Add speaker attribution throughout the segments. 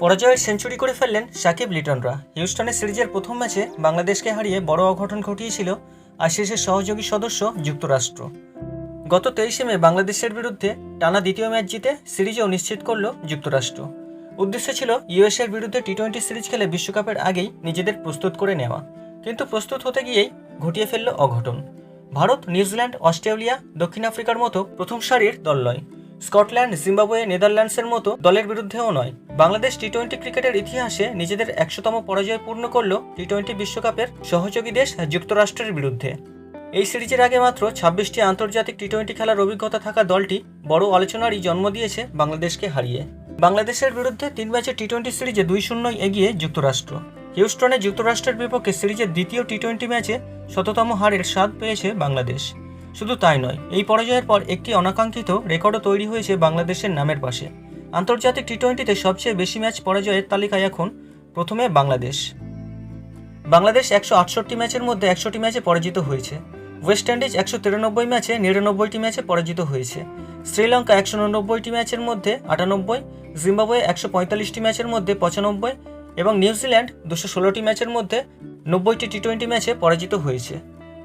Speaker 1: পরাজয়ের সেঞ্চুরি করে ফেললেন সাকিব লিটনরা। হিউস্টনের সিরিজের প্রথম ম্যাচে বাংলাদেশকে হারিয়ে বড় অঘটন ঘটিয়েছিল আশিসের সহযোগী সদস্য যুক্তরাষ্ট্র। গত তেইশে মে বাংলাদেশের বিরুদ্ধে টানা দ্বিতীয় ম্যাচ জিতে সিরিজও নিশ্চিত করল যুক্তরাষ্ট্র। উদ্দেশ্য ছিল ইউএসের বিরুদ্ধে টি টোয়েন্টি সিরিজ খেলে বিশ্বকাপের আগেই নিজেদের প্রস্তুত করে নেওয়া। কিন্তু প্রস্তুত হতে গিয়েই ঘটিয়ে ফেলল অঘটন। ভারত, নিউজিল্যান্ড, অস্ট্রেলিয়া, দক্ষিণ আফ্রিকার মতো প্রথম সারির দল নয়। স্কটল্যান্ড, জিম্বাবুয়ে, নেদারল্যান্ডসের মতো দলের বিরুদ্ধেও নয়। বাংলাদেশ টি টোয়েন্টি ক্রিকেটের ইতিহাসে নিজেদের একশোতম পরাজয় পূর্ণ করল টি টোয়েন্টি বিশ্বকাপের সহযোগী দেশ যুক্তরাষ্ট্রের বিরুদ্ধে। এই সিরিজের আগে মাত্র ছাব্বিশটি আন্তর্জাতিক টি টোয়েন্টি খেলার অভিজ্ঞতা থাকা দলটি বড় আলোচনারই জন্ম দিয়েছে বাংলাদেশকে হারিয়ে। বাংলাদেশের বিরুদ্ধে তিন ম্যাচে টি টোয়েন্টি সিরিজে দুই শূন্যই এগিয়ে যুক্তরাষ্ট্র। হিউস্টনে যুক্তরাষ্ট্রের বিপক্ষে সিরিজের দ্বিতীয় টি টোয়েন্টি ম্যাচে শততম হারের স্বাদ পেয়েছে বাংলাদেশ। শুধু তাই নয়, এই পরাজয়ের পর একটি অনাকাঙ্ক্ষিত রেকর্ডও তৈরি হয়েছে বাংলাদেশের নামের পাশে। আন্তর্জাতিক টি টোয়েন্টিতে সবচেয়ে বেশি ম্যাচ পরাজয়ের তালিকায় এখন প্রথমে বাংলাদেশ। বাংলাদেশ একশো আটষট্টি ম্যাচের মধ্যে একশোটি ম্যাচে পরাজিত হয়েছে। ওয়েস্ট ইন্ডিজ একশো তিরানব্বই ম্যাচে নিরানব্বইটি ম্যাচে পরাজিত হয়েছে। শ্রীলঙ্কা একশো উননব্বইটি ম্যাচের মধ্যে আটানব্বই, জিম্বাবুয়ে একশো পঁয়তাল্লিশটি ম্যাচের মধ্যে পঁচানব্বই এবং নিউজিল্যান্ড দুশো ষোলোটি ম্যাচের মধ্যে নব্বইটি টি টোয়েন্টি ম্যাচে পরাজিত হয়েছে।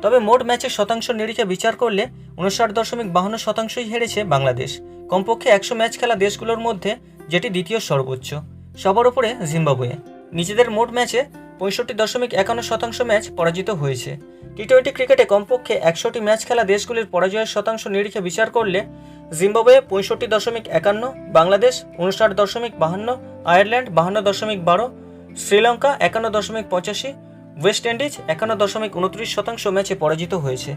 Speaker 1: তবে মোট ম্যাচের শতাংশ নিরিখে বিচার করলে উনষাট দশমিক বাহান্ন শতাংশই হেরেছে বাংলাদেশ। কমপক্ষে একশো ম্যাচ খেলা দেশগুলোর মধ্যে যেটি দ্বিতীয় সর্বোচ্চ। সবার উপরে জিম্বাবুয়ে। নিজেদের মোট ম্যাচে পঁয়ষট্টি দশমিক একান্ন শতাংশ ম্যাচ পরাজিত হয়েছে। টি টোয়েন্টি ক্রিকেটে কমপক্ষে একশোটি ম্যাচ খেলা দেশগুলির পরাজয়ের শতাংশ নিরিখে বিচার করলে জিম্বাবুয়ে পঁয়ষট্টি দশমিক একান্ন, বাংলাদেশ উনষাট দশমিক বাহান্ন, আয়ারল্যান্ড বাহান্ন দশমিক বারো, শ্রীলঙ্কা একান্ন দশমিক পঁচাশি, ওয়েস্ট ইন্ডিজ একান্ন দশমিক উনত্রিশ শতাংশ ম্যাচে পরাজিত হয়েছে।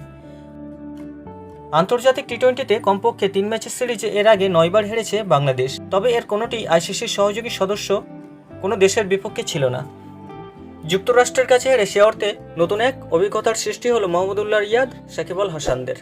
Speaker 1: আন্তর্জাতিক টি টোয়েন্টিতে কমপক্ষে তিন ম্যাচের সিরিজে এর আগে নয়বার হেরেছে বাংলাদেশ, তবে এর কোনোটি আইসিসির সহযোগী সদস্য কোনো দেশের বিপক্ষে ছিল না। যুক্তরাষ্ট্রের কাছে হেরে সে অর্থে নতুন এক অভিজ্ঞতার সৃষ্টি হলো মোহাম্মদুল্লাহ রিয়াদ, সাকিব আল হাসানদের।